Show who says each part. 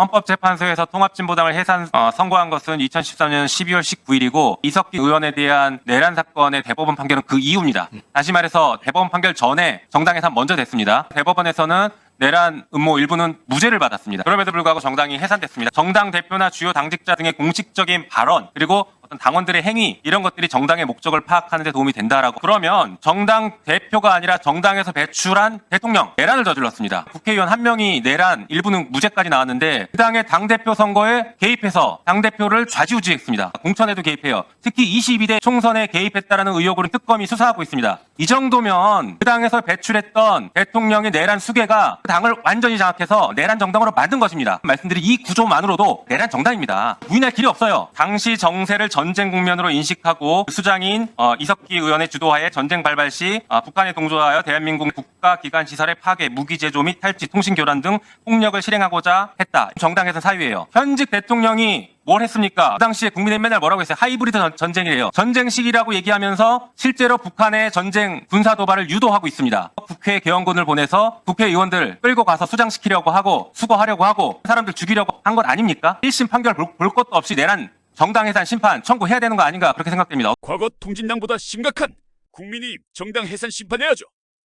Speaker 1: 헌법재판소에서 통합진보당을 해산 어, 선고한 것은 2013년 12월 19일이고 이석기 의원에 대한 내란 사건의 대법원 판결은 그 이후입니다. 다시 말해서 대법원 판결 전에 정당 해산 먼저 됐습니다. 대법원에서는 내란 음모 일부는 무죄를 받았습니다. 그럼에도 불구하고 정당이 해산됐습니다. 정당 대표나 주요 당직자 등의 공식적인 발언 그리고 어떤 당원들의 행위 이런 것들이 정당의 목적을 파악하는 데 도움이 된다라고 그러면 정당 대표가 아니라 정당에서 배출한 대통령 내란을 저질렀습니다. 국회의원 한 명이 내란 일부는 무죄까지 나왔는데 그 당의 당대표 선거에 개입해서 당대표를 좌지우지했습니다. 공천에도 개입해요. 특히 22대 총선에 개입했다라는 의혹으로 특검이 수사하고 있습니다. 이 정도면 그 당에서 배출했던 대통령의 내란 수괴가 그 당을 완전히 장악해서 내란 정당으로 만든 것입니다. 말씀드린 이 구조만으로도 내란 정당입니다. 부인할 길이 없어요. 당시 정세를 전쟁 국면으로 인식하고 수장인 어, 이석기 의원의 주도하에 전쟁 발발 시 어, 북한에 동조하여 대한민국 국가기관 시설의 파괴, 무기 제조 및 탈취, 통신 교란 등 폭력을 실행하고자 했다. 정당에서 사유예요. 현직 대통령이 뭘 했습니까? 그 당시에 국민의 맨날 뭐라고 했어요? 하이브리드 전- 전쟁이래요. 전쟁 시기라고 얘기하면서 실제로 북한의 전쟁 군사 도발을 유도하고 있습니다. 국회 개헌군을 보내서 국회의원들 끌고 가서 수장시키려고 하고 수거하려고 하고 사람들 죽이려고 한 것 아닙니까? 1심 판결 볼, 볼 것도 없이 내란 정당 해산 심판 청구해야 되는 거 아닌가 그렇게 생각됩니다.
Speaker 2: 과거 통진당보다 심각한 국민이 정당 해산 심판해야죠.